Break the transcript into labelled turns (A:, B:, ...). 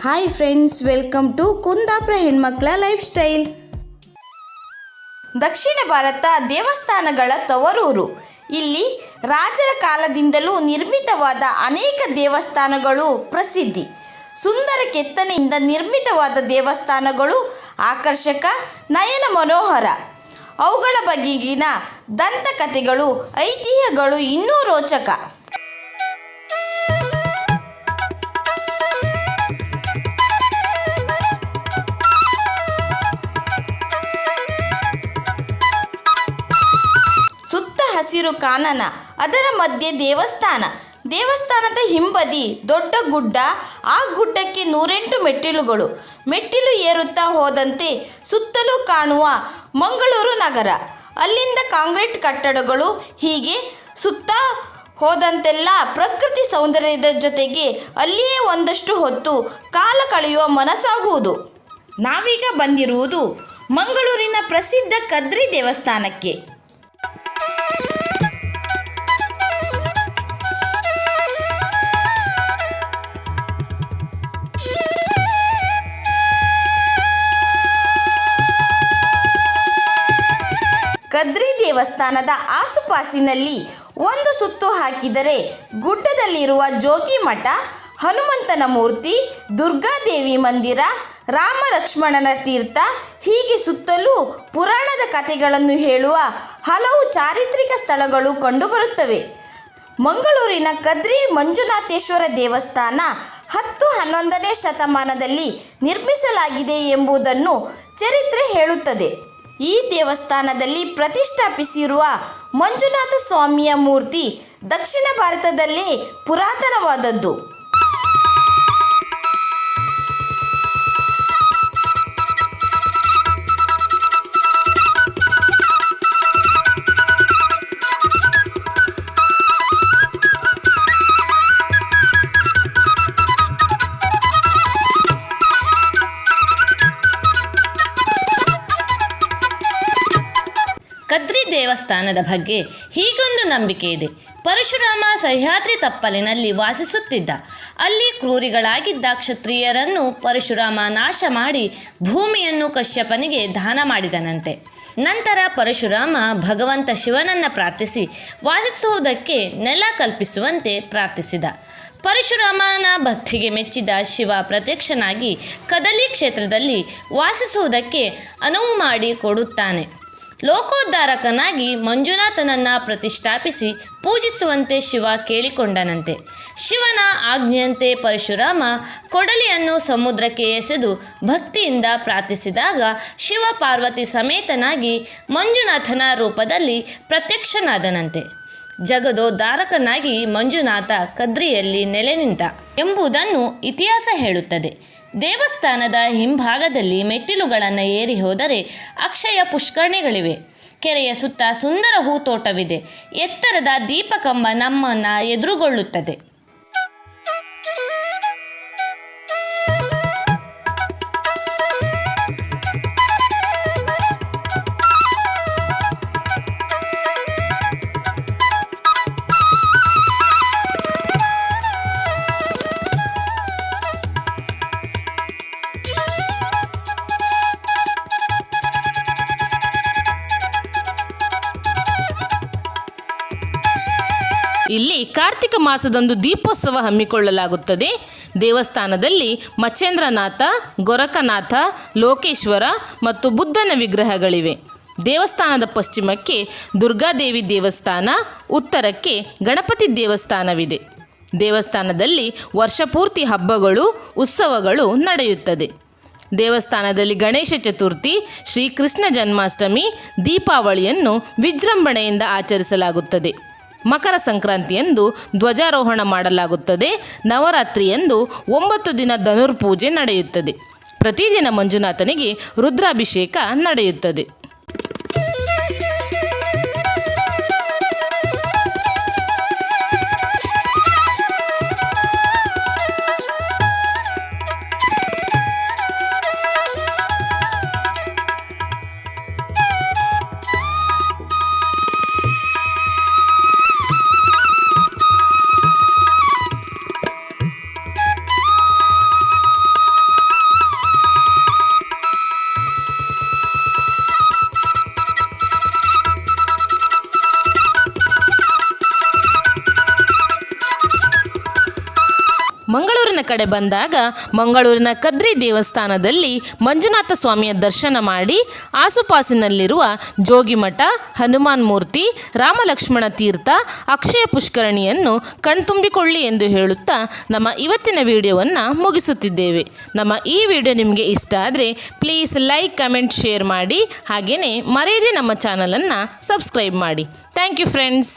A: Hi friends welcome to Kundapura ಹೆಣ್ಮಕ್ಳ life style ದಕ್ಷಿಣ ಭಾರತ ದೇವಸ್ಥಾನಗಳ ತವರೂರು. ಇಲ್ಲಿ ರಾಜರ ಕಾಲದಿಂದಲೂ ನಿರ್ಮಿತವಾದ ಅನೇಕ ದೇವಸ್ಥಾನಗಳು ಪ್ರಸಿದ್ಧಿ. ಸುಂದರ ಕೆತ್ತನೆಯಿಂದ ನಿರ್ಮಿತವಾದ ದೇವಸ್ಥಾನಗಳು ಆಕರ್ಷಕ, ನಯನ ಮನೋಹರ. ಅವುಗಳ ಬಗೆಗಿನ ದಂತಕಥೆಗಳು, ಐತಿಹ್ಯಗಳು ಇನ್ನೂ ರೋಚಕ. ಹಸಿರು ಕಾನನ, ಅದರ ಮಧ್ಯೆ ದೇವಸ್ಥಾನ. ದೇವಸ್ಥಾನದ ಹಿಂಬದಿ, ದೊಡ್ಡ ಗುಡ್ಡ, ಆ ಗುಡ್ಡಕ್ಕೆ ನೂರೆಂಟು ಮೆಟ್ಟಿಲುಗಳು. ಮೆಟ್ಟಿಲು ಏರುತ್ತಾ ಹೋದಂತೆ ಸುತ್ತಲೂ ಕಾಣುವ ಮಂಗಳೂರು ನಗರ. ಅಲ್ಲಿಂದ ಕಾಂಕ್ರೀಟ್ ಕಟ್ಟಡಗಳು ಹೀಗೆ ಸುತ್ತ ಹೋದಂತೆಲ್ಲ ಪ್ರಕೃತಿ ಸೌಂದರ್ಯದ ಜೊತೆಗೆ ಅಲ್ಲಿಯೇ ಒಂದಷ್ಟು ಹೊತ್ತು ಕಾಲ ಕಳೆಯುವ ಮನಸ್ಸಾಗುವುದು. ನಾವೀಗ ಬಂದಿರುವುದು ಮಂಗಳೂರಿನ ಪ್ರಸಿದ್ಧ ಕದ್ರಿ ದೇವಸ್ಥಾನಕ್ಕೆ. ಕದ್ರಿ ದೇವಸ್ಥಾನದ ಆಸುಪಾಸಿನಲ್ಲಿ ಒಂದು ಸುತ್ತು ಹಾಕಿದರೆ ಗುಡ್ಡದಲ್ಲಿರುವ ಜೋಗಿ ಮಠ, ಹನುಮಂತನ ಮೂರ್ತಿ ದುರ್ಗಾದೇವಿ ಮಂದಿರ, ರಾಮ ಲಕ್ಷ್ಮಣನ ತೀರ್ಥ, ಹೀಗೆ ಸುತ್ತಲೂ ಪುರಾಣದ ಕಥೆಗಳನ್ನು ಹೇಳುವ ಹಲವು ಚಾರಿತ್ರಿಕ ಸ್ಥಳಗಳು ಕಂಡುಬರುತ್ತವೆ. ಮಂಗಳೂರಿನ ಕದ್ರಿ ಮಂಜುನಾಥೇಶ್ವರ ದೇವಸ್ಥಾನ ಹತ್ತು ಹನ್ನೊಂದನೇ ಶತಮಾನದಲ್ಲಿ ನಿರ್ಮಿಸಲಾಗಿದೆ ಎಂಬುದನ್ನು ಚರಿತ್ರೆ ಹೇಳುತ್ತದೆ. ಈ ದೇವಸ್ಥಾನದಲ್ಲಿ ಪ್ರತಿಷ್ಠಾಪಿಸಿರುವ ಮಂಜುನಾಥ ಸ್ವಾಮಿಯ ಮೂರ್ತಿ ದಕ್ಷಿಣ ಭಾರತದಲ್ಲೇ ಪುರಾತನವಾದದ್ದು.
B: ದೇವಸ್ಥಾನದ ಬಗ್ಗೆ ಹೀಗೊಂದು ನಂಬಿಕೆ ಇದೆ. ಪರಶುರಾಮ ಸಹ್ಯಾದ್ರಿ ತಪ್ಪಲಿನಲ್ಲಿ ವಾಸಿಸುತ್ತಿದ್ದ. ಅಲ್ಲಿ ಕ್ರೂರಿಗಳಾಗಿದ್ದ ಕ್ಷತ್ರಿಯರನ್ನು ಪರಶುರಾಮ ನಾಶ ಮಾಡಿ ಭೂಮಿಯನ್ನು ಕಶ್ಯಪನಿಗೆ ದಾನ ಮಾಡಿದನಂತೆ. ನಂತರ ಪರಶುರಾಮ ಭಗವಂತ ಶಿವನನ್ನು ಪ್ರಾರ್ಥಿಸಿ ವಾಸಿಸುವುದಕ್ಕೆ ನೆಲ ಕಲ್ಪಿಸುವಂತೆ ಪ್ರಾರ್ಥಿಸಿದ. ಪರಶುರಾಮನ ಭಕ್ತಿಗೆ ಮೆಚ್ಚಿದ ಶಿವ ಪ್ರತ್ಯಕ್ಷನಾಗಿ ಕದಲಿ ಕ್ಷೇತ್ರದಲ್ಲಿ ವಾಸಿಸುವುದಕ್ಕೆ ಅನುವು ಮಾಡಿ ಕೊಡುತ್ತಾನೆ. ಲೋಕೋದ್ಧಾರಕನಾಗಿ ಮಂಜುನಾಥನನ್ನು ಪ್ರತಿಷ್ಠಾಪಿಸಿ ಪೂಜಿಸುವಂತೆ ಶಿವ ಕೇಳಿಕೊಂಡನಂತೆ. ಶಿವನ ಆಜ್ಞೆಯಂತೆ ಪರಶುರಾಮ ಕೊಡಲಿಯನ್ನು ಸಮುದ್ರಕ್ಕೆ ಎಸೆದು ಭಕ್ತಿಯಿಂದ ಪ್ರಾರ್ಥಿಸಿದಾಗ ಶಿವ ಪಾರ್ವತಿ ಸಮೇತನಾಗಿ ಮಂಜುನಾಥನ ರೂಪದಲ್ಲಿ ಪ್ರತ್ಯಕ್ಷನಾದನಂತೆ. ಜಗದೋದ್ಧಾರಕನಾಗಿ ಮಂಜುನಾಥ ಕದ್ರಿಯಲ್ಲಿ ನೆಲೆ ನಿಂತ ಎಂಬುದನ್ನು ಇತಿಹಾಸ ಹೇಳುತ್ತದೆ. ದೇವಸ್ಥಾನದ ಹಿಂಭಾಗದಲ್ಲಿ ಮೆಟ್ಟಿಲುಗಳನ್ನು ಏರಿ ಹೋದರೆ ಅಕ್ಷಯ ಪುಷ್ಕರಣಿಗಳಿವೆ. ಕೆರೆಯ ಸುತ್ತ ಸುಂದರ ಹೂತೋಟವಿದೆ. ಎತ್ತರದ ದೀಪಕಂಬ ನಮ್ಮನ್ನು ಎದುರುಗೊಳ್ಳುತ್ತದೆ.
C: ಇಲ್ಲಿ ಕಾರ್ತಿಕ ಮಾಸದಂದು ದೀಪೋತ್ಸವ ಹಮ್ಮಿಕೊಳ್ಳಲಾಗುತ್ತದೆ. ದೇವಸ್ಥಾನದಲ್ಲಿ ಮಚ್ಚೇಂದ್ರನಾಥ, ಗೊರಕನಾಥ, ಲೋಕೇಶ್ವರ ಮತ್ತು ಬುದ್ಧನ ವಿಗ್ರಹಗಳಿವೆ. ದೇವಸ್ಥಾನದ ಪಶ್ಚಿಮಕ್ಕೆ ದುರ್ಗಾದೇವಿ ದೇವಸ್ಥಾನ, ಉತ್ತರಕ್ಕೆ ಗಣಪತಿ ದೇವಸ್ಥಾನವಿದೆ. ದೇವಸ್ಥಾನದಲ್ಲಿ ವರ್ಷಪೂರ್ತಿ ಹಬ್ಬಗಳು, ಉತ್ಸವಗಳು ನಡೆಯುತ್ತದೆ. ದೇವಸ್ಥಾನದಲ್ಲಿ ಗಣೇಶ ಚತುರ್ಥಿ, ಶ್ರೀಕೃಷ್ಣ ಜನ್ಮಾಷ್ಟಮಿ, ದೀಪಾವಳಿಯನ್ನು ವಿಜೃಂಭಣೆಯಿಂದ ಆಚರಿಸಲಾಗುತ್ತದೆ. ಮಕರ ಸಂಕ್ರಾಂತಿಯಂದು ಧ್ವಜಾರೋಹಣ ಮಾಡಲಾಗುತ್ತದೆ. ನವರಾತ್ರಿಯಂದು ಒಂಬತ್ತು ದಿನ ಧನುರ್ಪೂಜೆ ನಡೆಯುತ್ತದೆ. ಪ್ರತಿದಿನ ಮಂಜುನಾಥನಿಗೆ ರುದ್ರಾಭಿಷೇಕ ನಡೆಯುತ್ತದೆ. ಮಂಗಳೂರಿನ ಕಡೆ ಬಂದಾಗ ಮಂಗಳೂರಿನ ಕದ್ರಿ ದೇವಸ್ಥಾನದಲ್ಲಿ ಮಂಜುನಾಥ ಸ್ವಾಮಿಯ ದರ್ಶನ ಮಾಡಿ ಆಸುಪಾಸಿನಲ್ಲಿರುವ ಜೋಗಿಮಠ, ಹನುಮಾನ್ ಮೂರ್ತಿ, ರಾಮಲಕ್ಷ್ಮಣ ತೀರ್ಥ, ಅಕ್ಷಯ ಪುಷ್ಕರಣಿಯನ್ನು ಕಣ್ತುಂಬಿಕೊಳ್ಳಿ ಎಂದು ಹೇಳುತ್ತಾ ನಮ್ಮ ಇವತ್ತಿನ ವಿಡಿಯೋವನ್ನು ಮುಗಿಸುತ್ತಿದ್ದೇವೆ. ನಮ್ಮ ಈ ವಿಡಿಯೋ ನಿಮಗೆ ಇಷ್ಟ ಆದರೆ ಪ್ಲೀಸ್ ಲೈಕ್ ಕಮೆಂಟ್ ಶೇರ್ ಮಾಡಿ. ಹಾಗೆಯೇ ಮರೆಯದೆ ನಮ್ಮ ಚಾನಲನ್ನು ಸಬ್ಸ್ಕ್ರೈಬ್ ಮಾಡಿ. Thank you friends